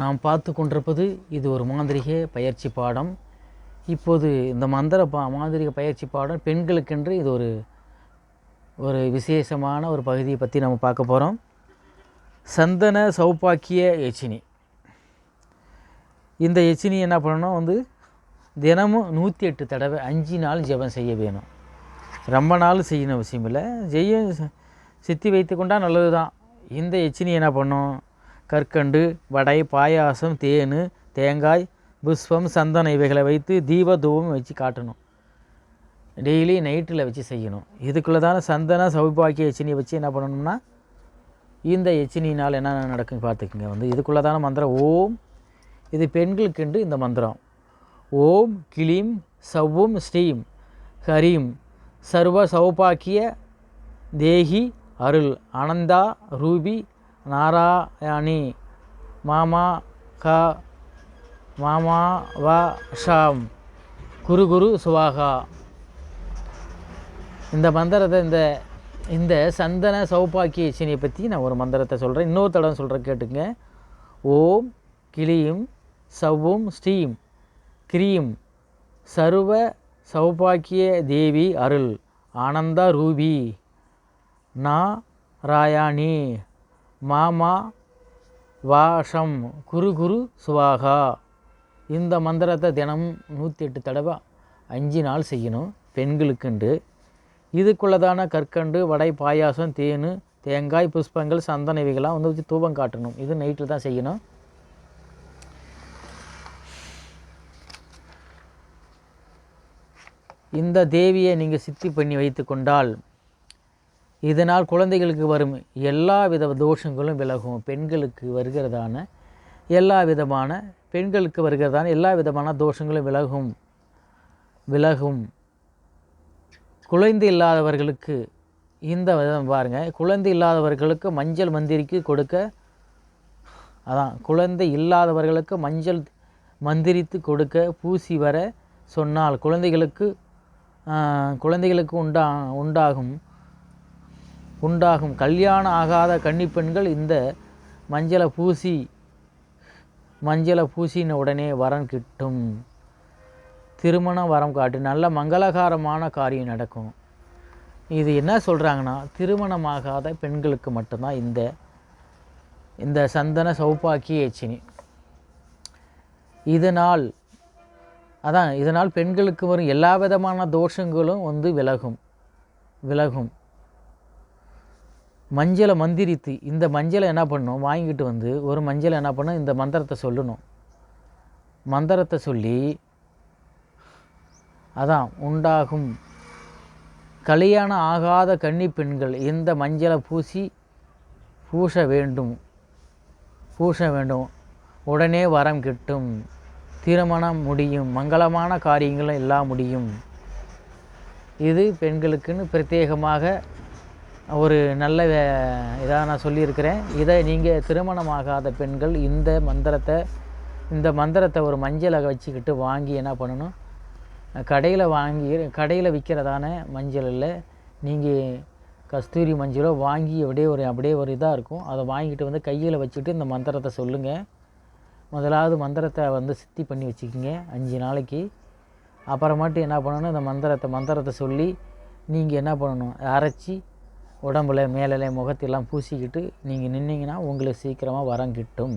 நாம் பார்த்து கொண்டிருப்பது இது ஒரு மாந்திரிக பயிற்சி பாடம். இப்போது இந்த மந்திர பா மாந்திரிக பயிற்சி பாடம் பெண்களுக்கென்று இது ஒரு ஒரு விசேஷமான ஒரு பகுதியை பற்றி நம்ம பார்க்க போகிறோம் சந்தன சௌபாக்கிய எச்சினி. இந்த எச்சினி என்ன பண்ணணும்? வந்து தினமும் நூற்றி எட்டு தடவை அஞ்சு நாள் ஜெபம் செய்ய வேணும். ரொம்ப நாள் செய்யணும் அவசியம் இல்லை. செய்ய சித்தி வைத்து கொண்டால் நல்லது தான் இந்த எச்சினி என்ன பண்ணும்? கற்கண்டு வடை பாயாசம் தேன் தேங்காய் புஷ்பம் சந்தனம் இவைகளை வைத்து தீப தூபம் வச்சு காட்டணும். டெய்லி நைட்டில் வச்சு செய்யணும். இதுக்குள்ளே தானே சந்தன சௌபாக்கிய எச்சினியை வச்சு என்ன பண்ணணும்னா இந்த எச்சினினால் என்ன நடக்கும் பார்த்துக்குங்க. வந்து இதுக்குள்ளே தானே மந்திரம் ஓம். இது பெண்களுக்கென்று இந்த மந்திரம். ஓம் கிளீம் சவ்வும் ஸ்ரீம் ஹரீம். சர்வ சௌபாக்கிய தேகி அருள் அனந்தா ரூபி நாராயணி மாமா க மாமா வ ஷாம். குரு குரு சுவாகா. இந்த மந்திரத்தை இந்த இந்த சந்தன சௌபாக்கிய சினியை பற்றி நான் ஒரு மந்திரத்தை சொல்கிறேன் இன்னொரு தடவை சொல்கிறேன் கேட்டுங்க ஓம் கிளியும் சவ்வும் ஸ்ரீம். கிரீம் சர்வ சௌபாக்கிய தேவி அருள். ஆனந்தா ரூபி. நா ராயாணி மாமா வாஷம் குரு குரு சுவாகா. இந்த மந்திரத்தை தினமும் நூற்றி எட்டு தடவை அஞ்சு நாள் செய்யணும் பெண்களுக்குண்டு. இதுக்குள்ளதான கற்கண்டு வடை பாயாசம் தேன் தேங்காய் புஷ்பங்கள் சந்தன இவைகள்லாம் வந்து வச்சு தூபம் காட்டணும். இது நைட்டில் தான் செய்யணும். இந்த தேவியை நீங்கள் சித்தி பண்ணி வைத்து கொண்டால் இதனால் குழந்தைகளுக்கு வரும் எல்லா வித தோஷங்களும் விலகும். பெண்களுக்கு வருகிறதான எல்லா விதமான பெண்களுக்கு வருகிறதான எல்லா விதமான தோஷங்களும் விலகும். விலகும். குழந்தை இல்லாதவர்களுக்கு இந்த விதம் பாருங்கள் குழந்தை இல்லாதவர்களுக்கு மஞ்சள் மந்திரிக்கு கொடுக்க அதான் குழந்தை இல்லாதவர்களுக்கு மஞ்சள் மந்திரித்து கொடுக்க பூசி வர சொன்னால் குழந்தைகளுக்கு குழந்தைகளுக்கு உண்டா உண்டாகும். உண்டாகும் கல்யாணம் ஆகாத கன்னிப்பெண்கள் இந்த மஞ்சளை பூசி மஞ்சளை பூசின உடனே வரம் கிட்டும். திருமணம் வரம் காட்டு நல்ல மங்களகாரமான காரியம் நடக்கும். இது என்ன சொல்கிறாங்கன்னா திருமணமாகாத பெண்களுக்கு மட்டும்தான் இந்த இந்த சந்தன சௌப்பாக்கி ஏச்சினி இதனால் அதான் இதனால் பெண்களுக்கு வரும் எல்லா விதமான தோஷங்களும் வந்து விலகும் விலகும். மஞ்சளை மந்திரித்து இந்த மஞ்சளை என்ன பண்ணும்? வாங்கிட்டு வந்து ஒரு மஞ்சளை என்ன பண்ணும்? இந்த மந்திரத்தை சொல்லணும். மந்திரத்தை சொல்லி அதான் உண்டாகும். கல்யாணம் ஆகாத கன்னி பெண்கள் இந்த மஞ்சளை பூசி பூச வேண்டும். பூச வேண்டும். உடனே வரம் கிட்டும். திருமணம் முடியும். மங்களமான காரியங்களும் எல்லாம் முடியும். இது பெண்களுக்குன்னு பிரத்யேகமாக ஒரு நல்ல இதாக நான் சொல்லியிருக்கிறேன். இதை நீங்கள் திருமணமாகாத பெண்கள் இந்த மந்திரத்தை இந்த மந்திரத்தை ஒரு மஞ்சளை வச்சுக்கிட்டு வாங்கி என்ன பண்ணணும்? கடையில் வாங்கி கடையில் விற்கிறதான மஞ்சள் இல்லை. நீங்கள் கஸ்தூரி மஞ்சளோ வாங்கி அப்படியே ஒரு அப்படியே ஒரு இதாக இருக்கும். அதை வாங்கிட்டு வந்து கையில் வச்சுட்டு இந்த மந்திரத்தை சொல்லுங்கள் முதலாவது மந்திரத்தை வந்து சித்தி பண்ணி வச்சுக்கிங்க அஞ்சு நாளைக்கு. அப்புறமாட்டு என்ன பண்ணணும்? இந்த மந்திரத்தை மந்திரத்தை சொல்லி நீங்கள் என்ன பண்ணணும்? அரைச்சி உடம்புல மேலே முகத்தெல்லாம் பூசிக்கிட்டு நீங்கள் நின்னீங்கன்னா உங்களுக்கு சீக்கிரமாக வரம் கிட்டும்.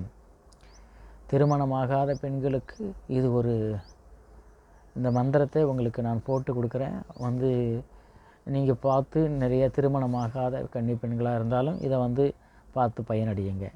திருமணமாகாத பெண்களுக்கு இது ஒரு இந்த மந்திரத்தை உங்களுக்கு நான் போட்டு கொடுக்குறேன். வந்து நீங்கள் பார்த்து நிறைய திருமணமாகாத கன்னி பெண்களாக இருந்தாலும் இதை வந்து பார்த்து பயனடையுங்க.